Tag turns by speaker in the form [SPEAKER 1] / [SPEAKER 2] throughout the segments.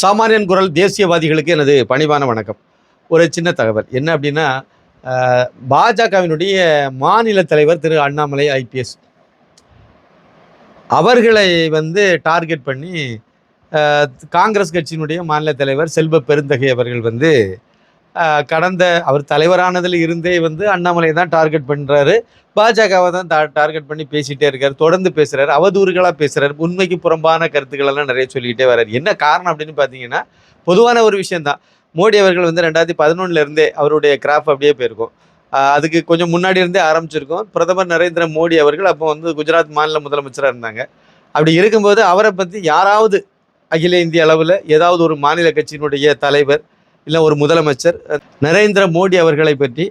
[SPEAKER 1] சாமானியன் குரல் தேசியவாதிகளுக்கு எனது பணிவான வணக்கம். ஒரு சின்ன தகவல். என்ன அப்படின்னா பாஜகவினுடைய மாநில தலைவர் திரு அண்ணாமலை ஐபிஎஸ். அவர்களை வந்து டார்கெட் பண்ணி காங்கிரஸ் கட்சியினுடைய மாநில தலைவர் செல்வ பெருந்தகை அவர்கள் வந்து கடந்த அவர் தலைவரானதில் இருந்தே வந்து அண்ணாமலை தான் டார்கெட் பண்ணுறாரு பாஜகவை தான் டா டார்கெட் பண்ணி பேசிகிட்டே இருக்கார். தொடர்ந்து பேசுகிறார் அவதூறுகளாக பேசுகிறார் உண்மைக்கு புறம்பான கருத்துக்களெல்லாம் நிறைய சொல்லிக்கிட்டே வர்றார். என்ன காரணம் அப்படின்னு பார்த்தீங்கன்னா பொதுவான ஒரு விஷயந்தான் மோடி அவர்கள் வந்து ரெண்டாயிரத்தி பதினொன்னுலேருந்தே அவருடைய கிராஃப் அப்படியே போயிருக்கும். அதுக்கு கொஞ்சம் முன்னாடி இருந்தே ஆரம்பிச்சிருக்கோம். பிரதமர் நரேந்திர மோடி அவர்கள் அப்போ வந்து குஜராத் மாநில முதலமைச்சராக இருந்தாங்க. அப்படி இருக்கும்போது அவரை பற்றி யாராவது அகில இந்திய அளவில் ஏதாவது ஒரு மாநில கட்சியினுடைய தலைவர் இல்லை ஒரு முதலமைச்சர் நரேந்திர மோடி அவர்களை பற்றி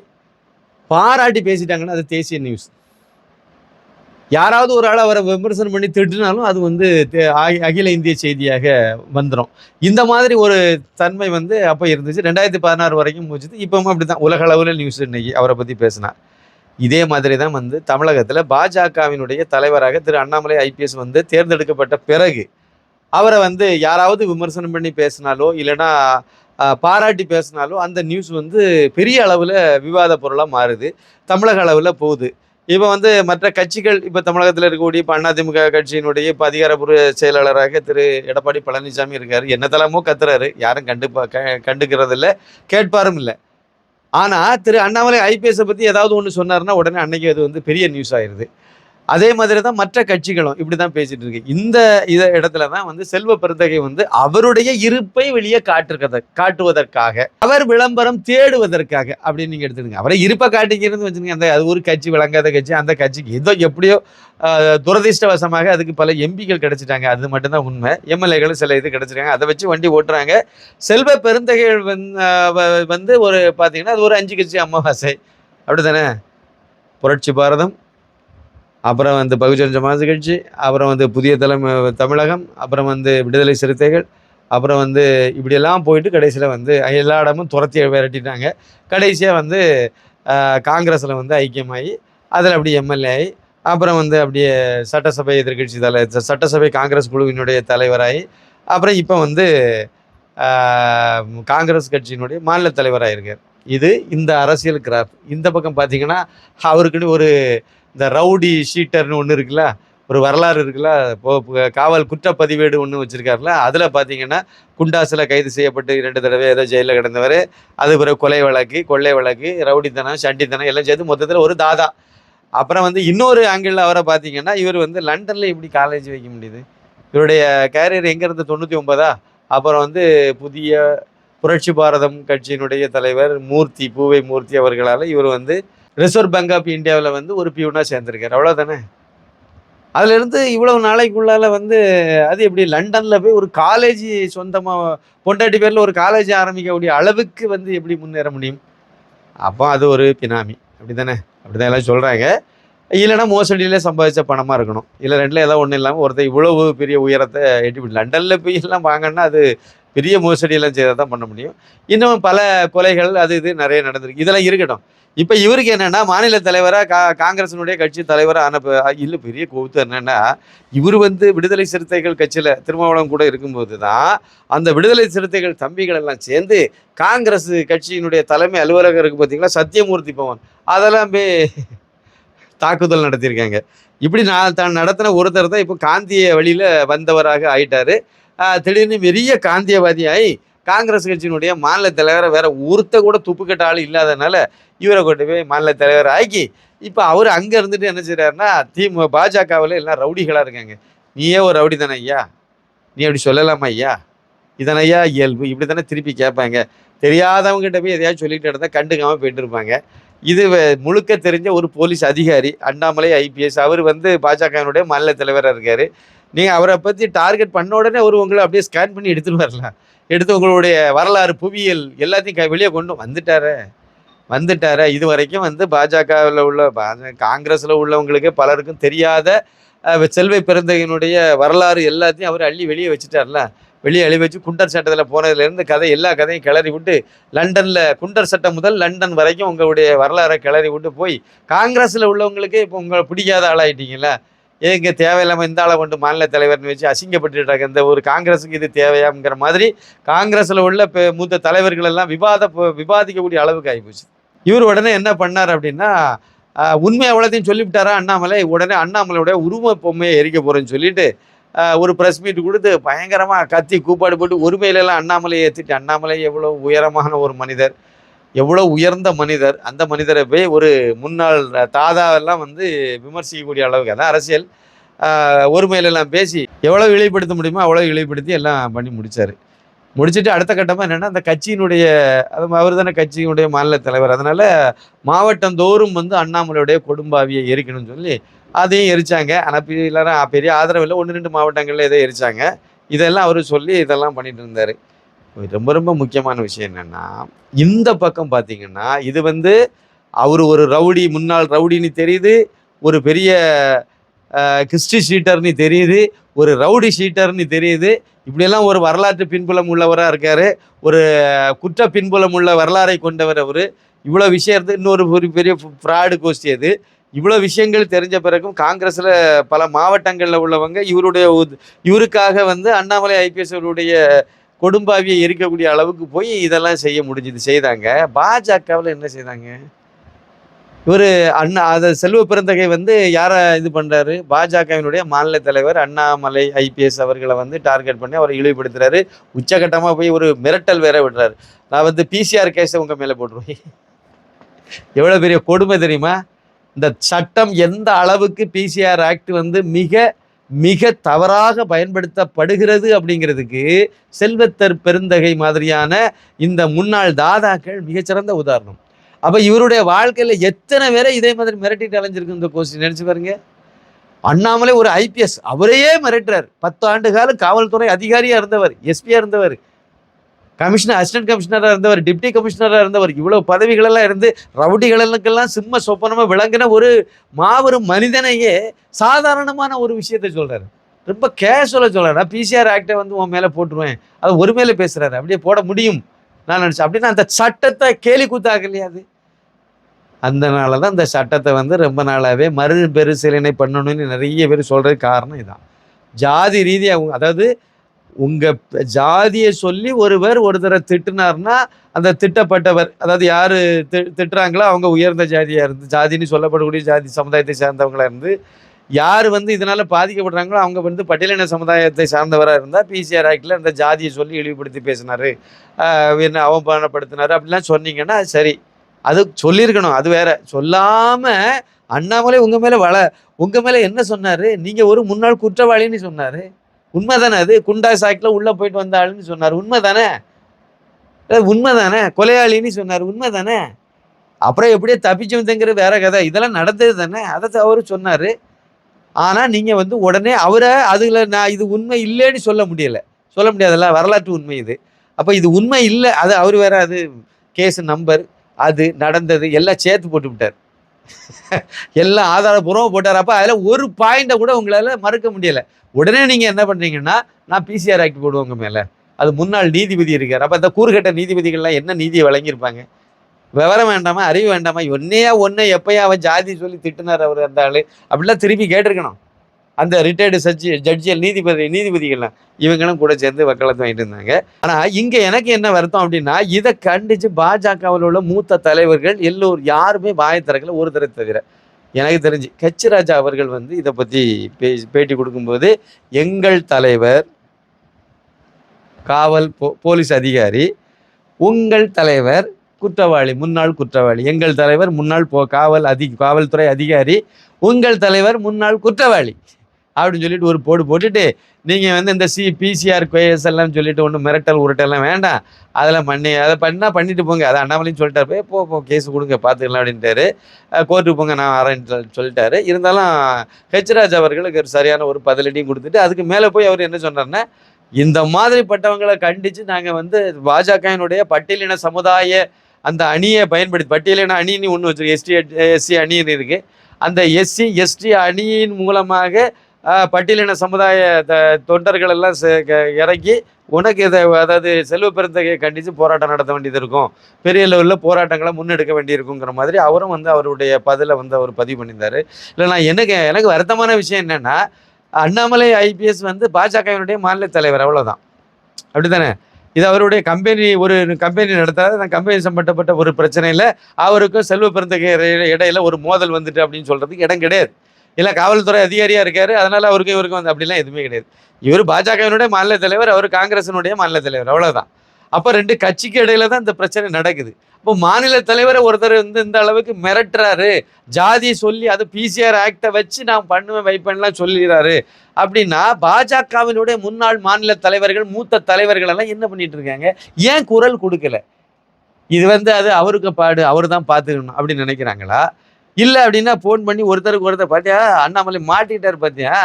[SPEAKER 1] பாராட்டி பேசிட்டாங்கன்னா அது தேசிய நியூஸ் யாராவது ஒரு ஆள் அவரை விமர்சனம் பண்ணி திட்டினாலும் அது வந்து அகில இந்திய செய்தியாக வந்துடும் இந்த மாதிரி ஒரு தன்மை வந்து அப்போ இருந்துச்சு. ரெண்டாயிரத்தி பதினாறு வரைக்கும் முடிச்சுது. இப்பவும் அப்படி தான் உலக அளவில் நியூஸ் இன்னைக்கு அவரை பற்றி பேசினா. இதே மாதிரி தான் வந்து தமிழகத்தில் பாஜகவினுடைய தலைவராக திரு அண்ணாமலை ஐபிஎஸ் வந்து தேர்ந்தெடுக்கப்பட்ட பிறகு அவரை வந்து யாராவது விமர்சனம் பண்ணி பேசினாலோ இல்லைன்னா பாராட்டி பேசினாலும் அந்த நியூஸ் வந்து பெரிய அளவில் விவாத பொருளாக மாறுது. தமிழக அளவில் போகுது. இப்போ வந்து மற்ற கட்சிகள் இப்போ தமிழகத்தில் இருக்கக்கூடிய இப்போ அதிமுக கட்சியினுடைய இப்போ அதிகாரப்பூர்வ செயலாளராக திரு. எடப்பாடி பழனிசாமி இருக்கார். என்ன தலமோ கத்துறாரு. யாரும் கண்டுப்பா க கண்டுக்கிறதில்ல. கேட்பாரும் இல்லை. ஆனால் திரு. அண்ணாமலை ஐபிஎஸ்ஸை பற்றி ஏதாவது ஒன்று சொன்னார்னா உடனே அன்னைக்கு அது வந்து பெரிய நியூஸ் ஆயிடுது அதே மாதிரி தான் மற்ற கட்சிகளும் இப்படி தான் பேசிட்டு இருக்கு. இந்த இத இடத்துல தான் வந்து செல்வ பெருந்தகை வந்து அவருடைய இருப்பை வெளியே காட்டுறத காட்டுவதற்காக அவர் விளம்பரம் தேடுவதற்காக அப்படின்னு நீங்க எடுத்துடுங்க அவரை இருப்பை காட்டிக்கிறது வச்சுருங்க அந்த அது ஒரு கட்சி விளங்காத கட்சி அந்த கட்சிக்கு ஏதோ எப்படியோ துரதிருஷ்டவசமாக துரதிர்ஷ்டவசமாக அதுக்கு பல எம்பிகள் கிடைச்சிட்டாங்க. அது மட்டும்தான் உண்மை. எம்எல்ஏகளும் சில இது கிடைச்சிருக்காங்க. அதை வச்சு வண்டி ஓட்டுறாங்க. செல்வ பெருந்தகைகள் வந்து ஒரு பார்த்தீங்கன்னா அது ஒரு அஞ்சு கட்சி அமாவாசை. அப்படிதானே புரட்சி பாரதம் அப்புறம் வந்து பகுஜன் சமாஜ் கட்சி அப்புறம் வந்து புதிய தலைமை தமிழகம் அப்புறம் வந்து விடுதலை சிறுத்தைகள் அப்புறம் வந்து இப்படியெல்லாம் போயிட்டு கடைசியில் வந்து எல்லா இடமும் துரத்தி விரட்டிட்டாங்க. கடைசியாக வந்து காங்கிரஸில் வந்து ஐக்கியமாகி அதில் அப்படியே எம்எல்ஏ ஆகி அப்புறம் வந்து அப்படியே சட்டசபை எதிர்கட்சி தலை சட்டசபை காங்கிரஸ் குழுவினுடைய தலைவராகி அப்புறம் இப்போ வந்து காங்கிரஸ் கட்சியினுடைய மாநில தலைவராக இருக்கார் இது இந்த அரசியல் கிராஃப் இந்த பக்கம் பார்த்தீங்கன்னா அவருக்குன்னு ஒரு இந்த ரவுடி ஷீட்டர்னு ஒன்று இருக்குல்ல ஒரு வரலாறு இருக்குல்ல இப்போ காவல் குற்றப்பதிவேடு ஒன்று வச்சுருக்காருல அதில் பார்த்தீங்கன்னா குண்டாசில் கைது செய்யப்பட்டு இரண்டு தடவை ஏதோ ஜெயிலில் கிடந்தவர் அது பிறகு கொலை வழக்கு கொள்ளை வழக்கு ரவுடித்தனம் சண்டித்தனம் எல்லாம் சேர்த்து மொத்தத்தில் ஒரு தாதா. அப்புறம் வந்து இன்னொரு ஆங்கிளில் அவரை பார்த்தீங்கன்னா இவர் வந்து லண்டனில் இப்படி காலேஜ் வைக்க முடியுது? இவருடைய கேரியர் எங்கேருந்து தொண்ணூற்றி ஒன்பதா அப்புறம் வந்து புதிய புரட்சி பாரதம் கட்சியினுடைய தலைவர் மூர்த்தி பூவை மூர்த்தி அவர்களால் இவர் வந்து ரிசர்வ் பேங்க் ஆஃப் இந்தியாவில் வந்து ஒரு பியூனாக சேர்ந்துருக்காரு. அவ்வளோதானே அதுலேருந்து இவ்வளவு நாளைக்குள்ளால வந்து அது எப்படி லண்டனில் போய் ஒரு காலேஜ் சொந்தமாக பொண்டாட்டி பேரில் ஒரு காலேஜ் ஆரம்பிக்கக்கூடிய அளவுக்கு வந்து எப்படி முன்னேற முடியும்? அப்போ அது ஒரு பினாமி. அப்படி தானே அப்படி தான் எல்லாம் சொல்கிறாங்க இல்லைன்னா மோசடியிலே சம்பாதிச்ச பணமாக இருக்கணும். இல்லை ரெண்டில் ஏதோ ஒன்றும் இல்லாமல் ஒருத்தர் இவ்வளவு பெரிய உயரத்தை எட்டி லண்டனில் போய் எல்லாம் வாங்கன்னா அது பெரிய மோசடியெல்லாம் செய்தால் தான் பண்ண முடியும். இன்னும் பல கொலைகள் அது இது நிறைய நடந்திருக்கு. இதெல்லாம் இருக்கட்டும். இப்போ இவருக்கு என்னன்னா மாநில தலைவராக கா காங்கிரஸினுடைய கட்சி தலைவராக ஆன இல்லை பெரிய கூத்து என்னன்னா இவர் வந்து விடுதலை சிறுத்தைகள் கட்சியில் திருமாவளவன் கூட இருக்கும்போது தான் அந்த விடுதலை சிறுத்தைகள் தம்பிகள் எல்லாம் சேர்ந்து காங்கிரஸ் கட்சியினுடைய தலைமை அலுவலகம் இருக்கு பார்த்தீங்களா சத்தியமூர்த்தி பவன். அதெல்லாம் போய் தாக்குதல் நடத்தியிருக்காங்க. இப்படி நான் தான் நடத்தின ஒருத்தர் தான் இப்போ காந்திய வழியில் வந்தவராக ஆயிட்டாரு. திடீர்னு பெரிய காந்தியவாதியாகி காங்கிரஸ் கட்சியினுடைய மாநில தலைவரை வேற ஒருத்த கூட துப்புக்கட்ட ஆள் இல்லாதனால இவரை கொண்டு போய் மாநில தலைவர் ஆக்கி இப்போ அவர் அங்கே இருந்துட்டு என்ன செய்கிறாருன்னா திமுக பாஜகவில் எல்லாம் ரவுடிகளாக இருக்காங்க. நீயே ஒரு ரவுடி தானே ஐயா? நீ அப்படி சொல்லலாமா ஐயா? இதனை ஐயா இயல்பு. இப்படி தானே திருப்பி கேட்பாங்க. தெரியாதவங்ககிட்ட போய் எதையாவது சொல்லிட்டு இருந்தால் கண்டுக்காமல் போயிட்டு இருப்பாங்க. இது முழுக்க தெரிஞ்ச ஒரு போலீஸ் அதிகாரி அண்ணாமலை ஐபிஎஸ் அவர் வந்து பாஜகவினுடைய மாநில தலைவராக இருக்கார். நீங்கள் அவரை பற்றி டார்கெட் பண்ண உடனே அவர் உங்களை அப்படியே ஸ்கேன் பண்ணி எடுத்துகிட்டு வரலாம். எடுத்து உங்களுடைய வரலாறு புவியியல் எல்லாத்தையும் க- வெளியே கொண்டு வந்துட்டாரே. வந்துட்டாரே. இது வரைக்கும் வந்து பாஜகவில் உள்ள காங்கிரஸில் உள்ளவங்களுக்கு பலருக்கும் தெரியாத செல்வை பிறந்தகையினுடைய வரலாறு எல்லாத்தையும் அவர் அள்ளி வெளியே வச்சுட்டார்ல. வெளியே அழி வச்சு குண்டர் சட்டத்தில் போனதுலேருந்து கதை எல்லா கதையும் கிளறி விட்டு லண்டனில் குண்டர் சட்டம் முதல் லண்டன் வரைக்கும் உங்களுடைய வரலாறை கிளறி விட்டு போய் காங்கிரஸில் உள்ளவங்களுக்கு இப்போ உங்களை பிடிக்காத ஆளாயிட்டீங்களா ஏங்க தேவையில்லாமல் இந்த ஆளை கொண்டு மாநில தலைவர்னு வச்சு அசிங்கப்பட்டுட்டாங்க இந்த ஒரு காங்கிரஸுக்கு இது தேவையாங்கிற மாதிரி காங்கிரஸில் உள்ள மூத்த தலைவர்கள் எல்லாம் விவாத விவாதிக்கக்கூடிய அளவுக்கு ஆகிப்போச்சு இவர் உடனே என்ன பண்ணார் அப்படின்னா உண்மை அவ்வளோத்தையும் சொல்லிவிட்டாரா அண்ணாமலை? உடனே அண்ணாமலையோட உருவ பொம்மையை எரிக்க போகிறேன்னு சொல்லிட்டு ஒரு ப்ரெஸ் மீட் கொடுத்து பயங்கரமாக கத்தி கூப்பாடு போட்டு ஒருமையிலெல்லாம் அண்ணாமலையை ஏற்றிட்டு அண்ணாமலை எவ்வளோ உயரமான ஒரு மனிதர் எவ்வளோ உயர்ந்த மனிதர் அந்த மனிதரை போய் ஒரு முன்னாள் தாதாவெல்லாம் வந்து விமர்சிக்கக்கூடிய அளவுக்கு அதான் அரசியல். ஒருமையிலெல்லாம் பேசி எவ்வளோ இழிவுபடுத்த முடியுமோ அவ்வளோ இழிவுபடுத்தி எல்லாம் பண்ணி முடித்தார் முடிச்சுட்டு அடுத்த கட்டமாக என்னென்னா அந்த கட்சியினுடைய அது அவர் தானே கட்சியினுடைய மாநில தலைவர். அதனால் மாவட்டம் தோறும் வந்து அண்ணாமலையுடைய கொடும்பாவியை எரிக்கணும்னு சொல்லி அதையும் எரிச்சாங்க. ஆனால் எல்லாரும் பெரிய ஆதரவு இல்லை. ஒன்று ரெண்டு மாவட்டங்களில் இதை எரிச்சாங்க. இதெல்லாம் அவர் சொல்லி இதெல்லாம் பண்ணிட்டு இருந்தார். ரொம்ப ரொம்ப முக்கியமான விஷயம் என்னென்னா இந்த பக்கம் பார்த்தீங்கன்னா இது வந்து அவர் ஒரு ரவுடி முன்னாள் ரவுடின்னு தெரியுது ஒரு பெரிய கிறிஸ்டி ஷீட்டர்னு தெரியுது ஒரு ரவுடி ஷீட்டர்னு தெரியுது. இப்படியெல்லாம் ஒரு வரலாற்று பின்புலம் உள்ளவராக இருக்கார் ஒரு குற்ற பின்புலம் உள்ள வரலாறை கொண்டவர் அவர். இவ்வளோ விஷயம் இன்னொரு ஒரு பெரிய ஃப்ராடு கோஷ்டி அது. இவ்வளோ விஷயங்கள் தெரிஞ்ச பிறகும் காங்கிரஸில் பல மாவட்டங்களில் உள்ளவங்க இவருடைய உத்- இவருக்காக வந்து அண்ணாமலை ஐபிஎஸ் அவருடைய கொடும்பாவியை எரிக்கக்கூடிய அளவுக்கு போய் இதெல்லாம் செய்ய முடிஞ்சது செய்தாங்க. பாஜகவில் என்ன செய்தாங்க? இவர் அண்ணா அதை செல்வ பிறந்தகை வந்து யாரை இது பண்ணுறாரு பாஜகவினுடைய மாநில தலைவர் அண்ணாமலை ஐபிஎஸ் அவர்களை வந்து டார்கெட் பண்ணி அவரை இழிவுபடுத்துறாரு. உச்சகட்டமாக போய் ஒரு மிரட்டல் வேற விடுறாரு. நான் வந்து பிசிஆர் கேஸை உங்கள் மேலே போட்டுருவேன். எவ்வளோ பெரிய கொடுமை தெரியுமா? இந்த சட்டம் எந்த அளவுக்கு பிசிஆர் ஆக்ட் வந்து மிக மிக தவறாக பயன்படுத்தப்படுகிறது அப்படிங்கிறதுக்கு செல்வத்தர் பெருந்தகை மாதிரியான இந்த முன்னாள் தாதாக்கள் மிகச்சிறந்த உதாரணம். அப்போ இவருடைய வாழ்க்கையில் எத்தனை பேரை இதே மாதிரி மிரட்டிட்டு அலைஞ்சிருக்கு இந்த கோஷ்டி நினச்சி பாருங்க. அண்ணாமலை ஒரு ஐபிஎஸ் அவரையே மிரட்டுறார். பத்து ஆண்டு காலம் காவல்துறை அதிகாரியாக இருந்தவர் எஸ்பியாக இருந்தவர். கமிஷனர் அசிஸ்டன்ட் கமிஷனராக இருந்தவர் டிப்டி கமிஷனராக இருந்தவர் இவ்வளோ பதவிகளெல்லாம் இருந்து ரவுடிகளுக்கெல்லாம் சிம்ம சொப்பனமாக விளங்கின ஒரு மாபெரும் மனிதனையே சாதாரணமான ஒரு விஷயத்தை சொல்கிறாரு ரொம்ப கேஷுவலாக சொல்கிறார் நான் பிசிஆர் ஆக்டை வந்து உன் மேலே போட்டுருவேன். அது ஒரு மேலே பேசுகிறாரு அப்படியே போட முடியும். நான் நினச்சேன். அப்படின்னா அந்த சட்டத்தை கேலி கூத்தாக்கலையா அது? அதனால தான் அந்த சட்டத்தை வந்து ரொம்ப நாளாகவே மறு பெருசீலனை பண்ணணும்னு நிறைய பேர் சொல்கிறதுக்கு காரணம் இதான். ஜாதி ரீதியாக அதாவது உங்கள் ஜாதியை சொல்லி ஒருவர் ஒருத்தரை திட்டினார்னா அந்த திட்டப்பட்டவர் அதாவது யார் தி திட்டுறாங்களோ அவங்க உயர்ந்த ஜாதியாக இருந்து ஜாதின்னு சொல்லப்படக்கூடிய ஜாதி சமுதாயத்தை சேர்ந்தவங்களா இருந்து யார் வந்து இதனால் பாதிக்கப்படுறாங்களோ அவங்க வந்து பட்டியலின சமுதாயத்தை சார்ந்தவராக இருந்தால் பிசிஆர் ஆக்டில் அந்த ஜாதியை சொல்லி இழிவுபடுத்தி பேசினார். என்ன அவமானப்படுத்தினார் அப்படிலாம் சொன்னீங்கன்னா சரி. அது சொல்லியிருக்கணும் அது வேற. சொல்லாமல் அண்ணாமலை உங்கள் மேலே வள உங்கள் மேலே என்ன சொன்னார்? நீங்கள் ஒரு முன்னாள் குற்றவாளின்னு சொன்னார். உண்மை தானே அது குண்டா சாக்கில் உள்ளே போயிட்டு வந்தாள்னு சொன்னார். உண்மை தானே உண்மை தானே கொலையாளின்னு சொன்னார். உண்மை தானே அப்புறம் எப்படியோ தப்பிச்சு வந்தங்கிற வேற கதை. இதெல்லாம் நடந்தது தானே? அதை அவர் சொன்னார். ஆனால் நீங்கள் வந்து உடனே அவரை அதில் நான் இது உண்மை இல்லைன்னு சொல்ல முடியலை. சொல்ல முடியாதுல்ல? வரலாற்று உண்மை இது. அப்போ இது உண்மை இல்லை. அது அவர் வேற அது கேஸ் நம்பர் அது நடந்தது எல்லாம் சேர்த்து போட்டு விட்டார். எல்லாம் ஆதாரபூர்வமாக போட்டார். அப்போ அதில் ஒரு பாயிண்ட்டை கூட உங்களால் மறுக்க முடியலை. உடனே நீங்கள் என்ன பண்ணுறீங்கன்னா நான் பிசிஆர் ஆக்கி போடுவோங்க மேலே. அது முன்னாள் நீதிபதி இருக்கார். அப்போ அந்த கூறுகட்ட நீதிபதிகள்லாம் என்ன நீதியை வழங்கியிருப்பாங்க? விவரம் வேண்டாமா அறிவு வேண்டாமா? ஒன்னையா ஒன்று எப்பயா அவன் ஜாதி சொல்லி திட்டினார் அவர் அந்த ஆள்? அப்படிலாம் திருப்பி கேட்டிருக்கணும். அந்த ரிட்டையர்டு சட்ஜி ஜட்ஜியல் நீதிபதி நீதிபதிகள்லாம் இவங்களும் கூட சேர்ந்து வக்காலத்து வாங்கிட்டு இருந்தாங்க. ஆனால் இங்கே எனக்கு என்ன வருத்தம் அப்படின்னா இதை கண்டித்து பாஜகவில் உள்ள மூத்த தலைவர்கள் எல்லோரும் யாருமே வாய திறக்கல ஒரு தடவை தவிர. எனக்கு தெரிஞ்சு கட்சி ராஜா அவர்கள் வந்து இதை பற்றி பே பேட்டி கொடுக்கும்போது எங்கள் தலைவர் காவல் போ போலீஸ் அதிகாரி உங்கள் தலைவர் குற்றவாளி முன்னாள் குற்றவாளி எங்கள் தலைவர் முன்னாள் போ காவல் அதி காவல்துறை அதிகாரி உங்கள் தலைவர் முன்னாள் குற்றவாளி. அப்படின்னு சொல்லிட்டு ஒரு போடு போட்டுட்டு நீங்கள் வந்து இந்த சி பிசிஆர் கொயஸ் எல்லாம் சொல்லிட்டு ஒன்றும் மிரட்டல் உருட்டெல்லாம் வேண்டாம். அதெல்லாம் பண்ணி அதை பண்ணால் பண்ணிட்டு போங்க. அதை அண்ணாமலையும் சொல்லிட்டாரு. போய் போ போ கேஸ் கொடுங்க பார்த்துக்கலாம் அப்படின்ட்டாரு. கோர்ட்டுக்கு போங்க நான் வரேன்னு சொல்லிட்டாரு. இருந்தாலும் ஹெச்ராஜ் அவர்களுக்கு ஒரு சரியான ஒரு பதிலடியும் கொடுத்துட்டு அதுக்கு மேலே போய் அவர் என்ன சொன்னார்னா இந்த மாதிரி பட்டவங்களை கண்டித்து நாங்கள் வந்து பாஜகவினுடைய பட்டியலின சமுதாய அந்த அணியை பயன்படுத்தி பட்டியலின அணின்னு ஒன்று வச்சுருக்கு. எஸ்டி எஸ்சி அணின்னு இருக்குது அந்த எஸ்சி எஸ்டி அணியின் மூலமாக பட்டியலின சமுதாய த- தொண்டர்கள் எல்லாம் இறங்கி க- இறக்கி உனக்கு இதை அதாவது செல்வ பெருந்தகையை கண்டித்து போராட்டம் நடத்த வேண்டியது இருக்கும். பெரிய லெவலில் போராட்டங்களை முன்னெடுக்க வேண்டியிருக்குங்கிற மாதிரி அவரும் வந்து அவருடைய பதிலை வந்து அவர் பதிவு பண்ணியிருந்தார். இல்லை நான் எனக்கு எனக்கு வருத்தமான விஷயம் என்னென்னா அண்ணாமலை ஐபிஎஸ் வந்து பாஜகவினுடைய மாநில தலைவர் அவ்வளோதான் அப்படிதானே இது அவருடைய கம்பெனி ஒரு கம்பெனி நடத்தாத அந்த கம்பெனி சம்பந்தப்பட்ட ஒரு பிரச்சனையில் அவருக்கும் செல்வ பெருந்தகை இடையில- இடையில ஒரு மோதல் வந்துட்டு அப்படின்னு சொல்கிறதுக்கு இடம் கிடையாது. இல்லை காவல்துறை அதிகாரியாக இருக்காரு. அதனால அவருக்கு இவருக்கு வந்து அப்படிலாம் எதுவுமே கிடையாது. இவர் பாஜகவினுடைய மாநில தலைவர் அவர் காங்கிரசினுடைய மாநில தலைவர். அவ்வளோதான் அப்போ ரெண்டு கட்சிக்கு இடையில தான் இந்த பிரச்சனை நடக்குது. இப்போ மாநில தலைவரை ஒருத்தர் வந்து இந்த அளவுக்கு மிரட்டுறாரு. ஜாதி சொல்லி அது பிசிஆர் ஆக்டை வச்சு நான் பண்ணுவேன் வைப்பேன்லாம் சொல்லிடுறாரு. அப்படின்னா பாஜகவினுடைய முன்னாள் மாநில தலைவர்கள் மூத்த தலைவர்கள் எல்லாம் என்ன பண்ணிட்டு இருக்காங்க? ஏன் குரல் கொடுக்கல? இது வந்து அது அவருக்கு பாடு அவர் தான் பார்த்துக்கணும் அப்படின்னு நினைக்கிறாங்களா? இல்லை அப்படின்னா ஃபோன் பண்ணி ஒருத்தருக்கு ஒருத்தர் பார்த்தியா அண்ணாமலை மாட்டிட்டார் பார்த்தியா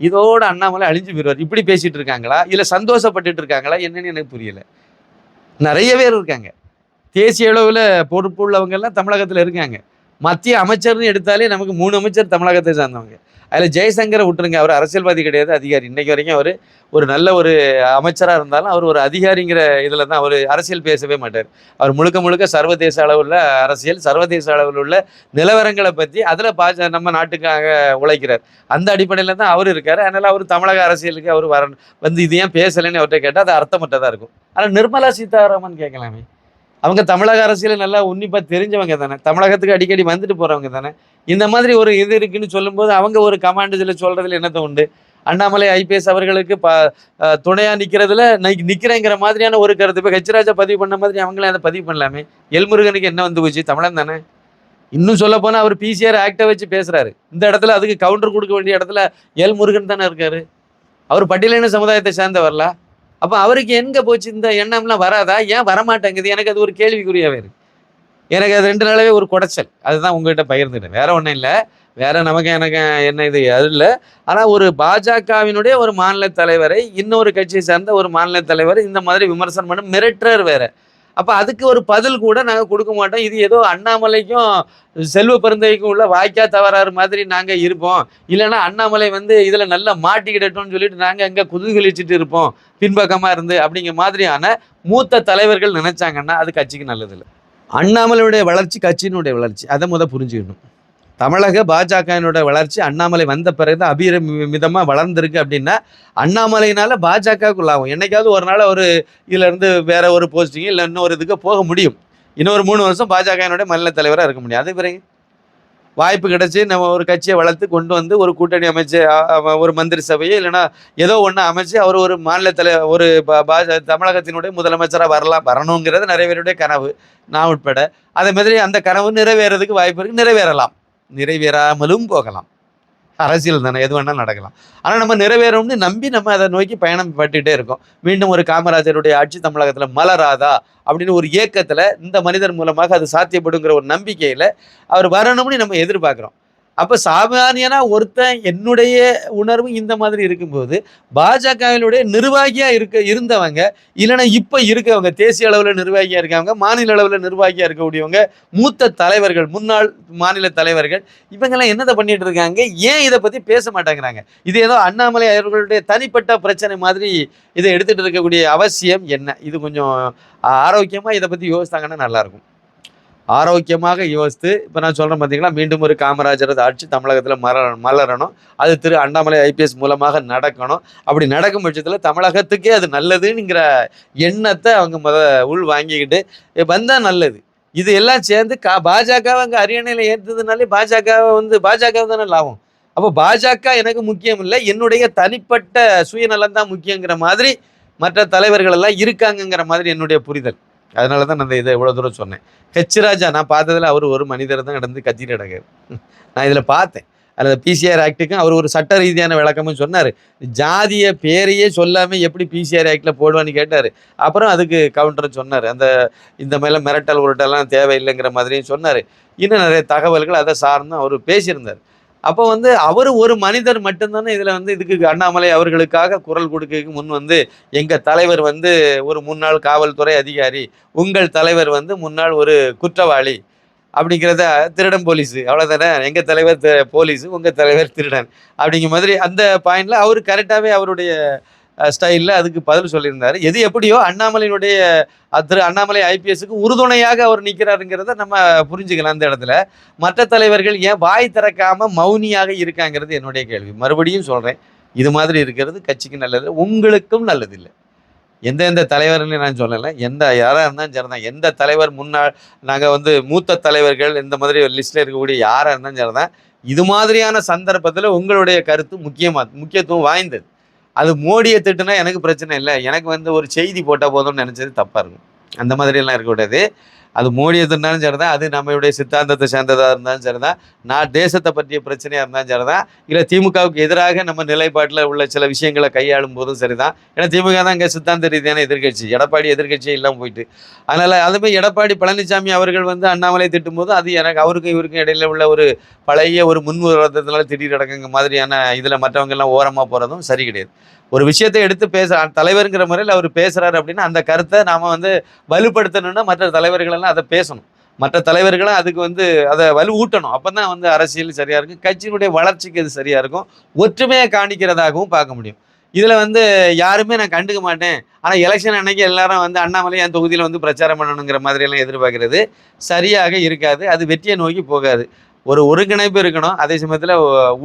[SPEAKER 1] இதோட அண்ணாமலை அழிஞ்சு போயிடுவார் இப்படி பேசிகிட்டு இருக்காங்களா? இல்லை சந்தோஷப்பட்டுட்டு இருக்காங்களா? என்னன்னு எனக்கு புரியல. நிறைய பேர் இருக்காங்க. தேசிய அளவில் பொறுப்பு உள்ளவங்கெல்லாம் தமிழகத்தில் இருக்காங்க. மத்திய அமைச்சர்னு எடுத்தாலே நமக்கு மூணு அமைச்சர் தமிழகத்தை சார்ந்தவங்க. அதில் ஜெயசங்கரை விட்டுருங்க. அவர் அரசியல்வாதி கிடையாது அதிகாரி. இன்றைக்கு வரைக்கும் அவர் ஒரு நல்ல ஒரு அமைச்சராக இருந்தாலும் அவர் ஒரு அதிகாரிங்கிற இதில் தான் அவர் அரசியல் பேசவே மாட்டார். அவர் முழுக்க முழுக்க சர்வதேச அளவில் அரசியல் சர்வதேச அளவில் உள்ள நிலவரங்களை பற்றி அதில் பா நம்ம நாட்டுக்காக உழைக்கிறார். அந்த அடிப்படையில் தான் அவர் இருக்கார். அதனால் அவர் தமிழக அரசியலுக்கு அவர் வர வந்து இது ஏன் பேசலைன்னு அவர்கிட்ட கேட்டால் அது அர்த்தமற்றதாக இருக்கும். ஆனால் நிர்மலா சீதாராமன் கேட்கலாமே. அவங்க தமிழக அரசியலை நல்லா உன்னிப்பாக தெரிஞ்சவங்க தானே. தமிழகத்துக்கு அடிக்கடி வந்துட்டு போகிறவங்க தானே. இந்த மாதிரி ஒரு இது இருக்குன்னு சொல்லும்போது அவங்க ஒரு கமாண்ட் இதில் சொல்கிறதுல என்னத்தை உண்டு? அண்ணாமலை ஐபிஎஸ் அவர்களுக்கு ப துணையாக துணையா நிற்கிறதுல நிற்கிறேங்கிற மாதிரியான ஒரு கருத்து. இப்போ ஹெச்ராஜா பதிவு பண்ண மாதிரி அவங்களே அதை பதிவு பண்ணலாமே. எல்முருகனுக்கு என்ன வந்து போச்சு? தமிழன் தானே. இன்னும் சொல்ல போனால் அவர் பிசிஆர் ஆக்டை வச்சு பேசுறாரு. இந்த இடத்துல அதுக்கு கவுண்டர் கொடுக்க வேண்டிய இடத்துல எல் முருகன் தானே இருக்காரு. அவர் பட்டியலின சமுதாயத்தை சேர்ந்தவர்ல? அப்போ அவருக்கு எங்க போச்சு? இந்த எண்ணம்லாம் வராதா? ஏன் வரமாட்டேங்குது? எனக்கு அது ஒரு கேள்விக்குறியாவே இருக்கு எனக்கு அது ரெண்டு நாளாவே ஒரு குடைச்சல். அதுதான் உங்ககிட்ட பகிர்ந்துட்டேன். வேற ஒன்றும் இல்லை. வேற நமக்கு எனக்கு என்ன இது? அது இல்லை. ஆனால் ஒரு பாஜகவினுடைய ஒரு மாநில தலைவரை இன்னொரு கட்சியை சேர்ந்த ஒரு மாநில தலைவர் இந்த மாதிரி விமர்சனம் பண்ண மிரட்டுறார் வேற. அப்போ அதுக்கு ஒரு பதில் கூட நாங்கள் கொடுக்க மாட்டோம். இது ஏதோ அண்ணாமலைக்கும் செல்வ பெருந்தைக்கும் உள்ள வாய்க்கா தவறாறு மாதிரி நாங்கள் இருப்போம். இல்லைன்னா அண்ணாமலை வந்து இதில் நல்லா மாட்டிக்கிடட்டும்னு சொல்லிட்டு நாங்கள் எங்கே குதூகலிச்சுட்டு இருப்போம். பின்பக்கமாக இருந்து அப்படிங்கிற மாதிரியான மூத்த தலைவர்கள் நினைச்சாங்கன்னா அது கட்சிக்கு நல்லதில்லை. அண்ணாமலையுடைய வளர்ச்சி கட்சியினுடைய வளர்ச்சி. அதை முத புரிஞ்சுக்கணும். தமிழக பாஜகவினுடைய வளர்ச்சி அண்ணாமலை வந்த பிறகு அபிரமிதமாக வளர்ந்துருக்கு அப்படின்னா அண்ணாமலையினால பாஜகவுக்கு லாபம் என்றைக்காவது ஒரு நாள் ஒரு இதுல இருந்து வேற ஒரு போஸ்டிங் இல்லை இன்னொரு இதுக்கு போக முடியும். இன்னொரு மூணு வருஷம் பாஜகவினுடைய மாநில தலைவராக இருக்க முடியும். அதே பிறகு வாய்ப்பு கிடைச்சி நம்ம ஒரு கட்சியை வளர்த்து கொண்டு வந்து ஒரு கூட்டணி அமைச்சு ஒரு மந்திரி சபையோ இல்லைன்னா ஏதோ ஒன்று அமைச்சு அவர் ஒரு மாநில தலை ஒரு பா- பாஜ தமிழகத்தினுடைய முதலமைச்சராக வரலாம் வரணுங்கிறது நிறைய பேருடைய கனவு. நான் உட்பட. அதே மாதிரி அந்த கனவு நிறைவேறதுக்கு வாய்ப்பு இருக்குது நிறைவேறலாம். நிறைவேறாமலும் போகலாம். அரசியல் தானே எது வேணாலும் நடக்கலாம். ஆனால் நம்ம நிறைவேறோம்னு நம்பி நம்ம அதை நோக்கி பயணம் பட்டுகிட்டே இருக்கோம். மீண்டும் ஒரு காமராஜருடைய ஆட்சி தமிழகத்தில் மலராதா அப்படின்னு ஒரு ஏக்கத்தில் இந்த மனிதர் மூலமாக அது சாத்தியப்படுங்கிற ஒரு நம்பிக்கையில் அவர் வரணும்னு நம்ம எதிர்பார்க்குறோம். அப்போ சாமானியனா ஒருத்தன் என்னுடைய உணர்வு இந்த மாதிரி இருக்கும்போது பாஜகவினுடைய நிர்வாகியாக இருக்க இருந்தவங்க இல்லைன்னா இப்போ இருக்கவங்க தேசிய அளவில் நிர்வாகியாக இருக்கவங்க மாநில அளவில் நிர்வாகியாக இருக்கக்கூடியவங்க மூத்த தலைவர்கள் முன்னாள் மாநில தலைவர்கள் இவங்கெல்லாம் என்னதை பண்ணிட்டு இருக்காங்க? ஏன் இதை பற்றி பேச மாட்டேங்கிறாங்க? இது ஏதோ அண்ணாமலை அவர்களுடைய தனிப்பட்ட பிரச்சனை மாதிரி இதை எடுத்துட்டு இருக்கக்கூடிய அவசியம் என்ன? இது கொஞ்சம் ஆரோக்கியமாக இதை பற்றி யோசித்தாங்கன்னா நல்லாயிருக்கும் ஆரோக்கியமாக யோசித்து இப்போ நான் சொல்கிறேன் பார்த்தீங்களா மீண்டும் ஒரு காமராஜரது ஆட்சி தமிழகத்தில் மர மலரணும். அது திரு அண்ணாமலை ஐபிஎஸ் மூலமாக நடக்கணும். அப்படி நடக்கும் பட்சத்தில் தமிழகத்துக்கே அது நல்லதுங்கிற எண்ணத்தை அவங்க முத உள் வாங்கிக்கிட்டு வந்தால் நல்லது. இது எல்லாம் சேர்ந்து கா பாஜகவை அங்கே அரியணையில் ஏற்றதுனாலே பாஜகவை வந்து பாஜக தானே லாபம். அப்போ பாஜக எனக்கு முக்கியம் இல்லை என்னுடைய தனிப்பட்ட சுயநலம் தான் முக்கியங்கிற மாதிரி மற்ற தலைவர்கள் எல்லாம் இருக்காங்கங்கிற மாதிரி என்னுடைய புரிதல். அதனால தான் நான் இந்த இதை இவ்வளோ தூரம் சொன்னேன். ஹெச் ராஜா நான் பார்த்ததில் அவர் ஒரு மனிதர் தான் கிடந்து கத்திட்டு கிடக்காரு நான் இதில் பார்த்தேன். அதில் பிசிஆர் ஆக்டுக்கும் அவர் ஒரு சட்ட ரீதியான விளக்கமும் சொன்னார். ஜாதிய பேரையே சொல்லாமல் எப்படி பிசிஆர் ஆக்டில் போடுவான்னு கேட்டார். அப்புறம் அதுக்கு கவுண்டர் சொன்னார். அந்த இந்த மாதிரிலாம் மிரட்டல் உருட்டெல்லாம் தேவையில்லைங்கிற மாதிரியும் சொன்னார். இன்னும் நிறைய தகவல்கள் அதை சார்ந்தும் அவர் பேசியிருந்தார். அப்போ வந்து அவர் ஒரு மனிதர் மட்டும்தானே இதில் வந்து இதுக்கு அண்ணாமலை அவர்களுக்காக குரல் கொடுக்க முன் வந்து எங்கள் தலைவர் வந்து ஒரு முன்னாள் காவல்துறை அதிகாரி உங்கள் தலைவர் வந்து முன்னாள் ஒரு குற்றவாளி அப்படிங்கிறத திருடன் போலீஸு அவ்வளோதானே எங்கள் தலைவர் போலீஸு உங்கள் தலைவர் திருடன் அப்படிங்கிற மாதிரி அந்த பாயிண்டில் அவர் கரெக்டாகவே அவருடைய ஸ்டைலில் அதுக்கு பதில் சொல்லியிருந்தார். எது எப்படியோ அண்ணாமலையினுடைய அத்ரு திரு அண்ணாமலை ஐபிஎஸ்க்கு உறுதுணையாக அவர் நிற்கிறாருங்கிறத நம்ம புரிஞ்சுக்கலாம் அந்த இடத்துல. மற்ற தலைவர்கள் ஏன் வாய் திறக்காம மௌனியாக இருக்காங்கிறது என்னுடைய கேள்வி. மறுபடியும் சொல்கிறேன் இது மாதிரி இருக்கிறது கட்சிக்கு நல்லது உங்களுக்கும் நல்லதில்லை. எந்த எந்த தலைவர்னு நான் சொல்லலை. எந்த யாராக இருந்தாலும் சரி தான் எந்த தலைவர் முன்னாள் நாங்கள் வந்து மூத்த தலைவர்கள் இந்த மாதிரி ஒரு லிஸ்ட்டில் இருக்கக்கூடிய யாராக இருந்தாலும் சரி தான் இது மாதிரியான சந்தர்ப்பத்தில் உங்களுடைய கருத்து முக்கியமாக முக்கியத்துவம் வாய்ந்தது. அது மோடியை திட்டுனா எனக்கு பிரச்சனை இல்லை. எனக்கு வந்து ஒரு செய்தி போட்டால் போதும்னு நினச்சது தப்பாக இருக்கும். அந்த மாதிரியெல்லாம் இருக்கக்கூடாது அது மோடி எதுனாலும் சரி தான் அது நம்மளுடைய சித்தாந்தத்தை சேர்ந்ததாக இருந்தாலும் சரி தான் நான் தேசத்தை பற்றிய பிரச்சனையாக இருந்தாலும் சரி தான் இல்லை திமுகவுக்கு எதிராக நம்ம நிலைப்பாட்டில் உள்ள சில விஷயங்களை கையாளும் போதும் சரி தான் ஏன்னா திமுக தான் இங்கே சித்தாந்த ரீதியான எதிர்க்கட்சி எடப்பாடி எதிர்க்கட்சியே இல்லாமல் போயிட்டு. அதனால் அதுமாதிரி எடப்பாடி பழனிசாமி அவர்கள் வந்து அண்ணாமலை திட்டும் போது அது எனக்கு அவருக்கும் இவருக்கும் இடையில உள்ள ஒரு பழைய ஒரு முன்விரோதத்தினால திடீர் அடங்குங்க மாதிரியான இதில் மற்றவங்க எல்லாம் ஓரமாக போகிறதும் சரி கிடையாது. ஒரு விஷயத்தை எடுத்து பேச தலைவருங்கிற முறையில் அவர் பேசுகிறாரு அப்படின்னா அந்த கருத்தை நாம் வந்து வலுப்படுத்தணும்னா மற்ற தலைவர்களெல்லாம் அதை பேசணும். மற்ற தலைவர்களும் அதுக்கு வந்து அதை வலு ஊட்டணும் அப்போ தான் வந்து அரசியல் சரியாக இருக்கும். கட்சியினுடைய வளர்ச்சிக்கு அது சரியாக இருக்கும். ஒற்றுமையை காணிக்கிறதாகவும் பார்க்க முடியும். இதில் வந்து யாருமே நான் கண்டுக்க மாட்டேன். ஆனால் எலெக்ஷன் அன்னைக்கு எல்லாரும் வந்து அண்ணாமலை என் தொகுதியில் வந்து பிரச்சாரம் பண்ணணுங்கிற மாதிரியெல்லாம் எதிர்பார்க்கறது சரியாக இருக்காது. அது வெற்றியை நோக்கி போகாது. ஒரு ஒருங்கிணைப்பு இருக்கணும். அதே சமயத்தில்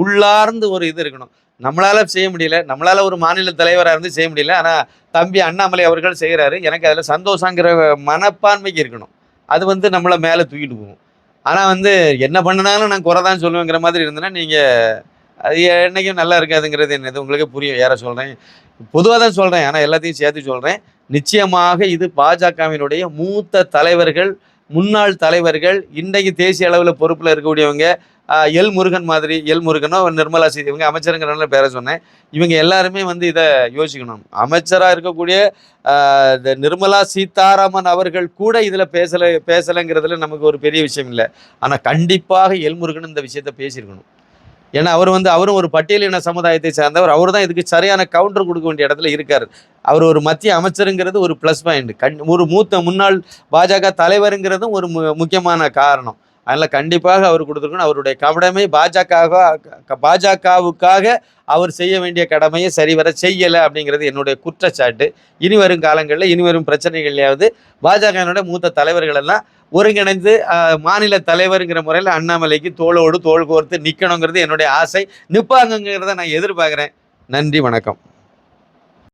[SPEAKER 1] உள்ளார்ந்து ஒரு இது இருக்கணும். நம்மளால செய்ய முடியல. நம்மளால ஒரு மாநில தலைவராக இருந்து செய்ய முடியல. ஆனால் தம்பி அண்ணாமலை அவர்கள் செய்கிறாரு எனக்கு அதில் சந்தோஷங்கிற மனப்பான்மைக்கு இருக்கணும். அது வந்து நம்மளை மேலே தூக்கிட்டு போகும். ஆனால் வந்து என்ன பண்ணினாலும் நான் குறை தான் சொல்லுவேங்கிற மாதிரி இருந்தேன்னா நீங்கள் அது என்னைக்கும் நல்லா இருக்காதுங்கிறது என்னது உங்களுக்கு புரியும். யாரை சொல்கிறேன் பொதுவாக தான் சொல்கிறேன் ஆனால் எல்லாத்தையும் சேர்த்து சொல்கிறேன் நிச்சயமாக இது பாஜகவினுடைய மூத்த தலைவர்கள் முன்னாள் தலைவர்கள் இன்றைக்கு தேசிய அளவில் பொறுப்பில் இருக்கக்கூடியவங்க எல் முருகன் மாதிரி எல் முருகனோ நிர்மலா சீதி இவங்க அமைச்சருங்கிறனால பேரை சொன்னேன். இவங்க எல்லாருமே வந்து இதை யோசிக்கணும். அமைச்சராக இருக்கக்கூடிய இந்த நிர்மலா சீதாராமன் அவர்கள் கூட இதில் பேசலை பேசலைங்கிறதுல நமக்கு ஒரு பெரிய விஷயம் இல்லை. ஆனால் கண்டிப்பாக எல் முருகன் இந்த விஷயத்த பேசியிருக்கணும். ஏன்னா அவர் வந்து அவரும் ஒரு பட்டியலின சமுதாயத்தை சார்ந்தவர். அவர் தான் இதுக்கு சரியான கவுண்டர் கொடுக்க வேண்டிய இடத்துல இருக்கார். அவர் ஒரு மத்திய அமைச்சருங்கிறது ஒரு ப்ளஸ் பாயிண்ட் கண் ஒரு மூத்த முன்னாள் பாஜக தலைவருங்கிறதும் ஒரு மு முக்கியமான காரணம். அதனால் கண்டிப்பாக அவர் கொடுத்துருக்கணும். அவருடைய கடமை பாஜக பாஜகவுக்காக அவர் செய்ய வேண்டிய கடமையை சரிவர செய்யலை அப்படிங்கிறது என்னுடைய குற்றச்சாட்டு. இனி வரும் காலங்களில் இனி வரும் பிரச்சனைகள்லையாவது பாஜகவினுடைய மூத்த தலைவர்கள் எல்லாம் ஒருங்கிணைந்து மாநில தலைவருங்கிற முறையில் அண்ணாமலைக்கு தோளோடு தோள் கோர்த்து நிற்கணுங்கிறது என்னுடைய ஆசை. நிற்பாங்கங்கிறத நான் எதிர்பார்க்குறேன். நன்றி வணக்கம்.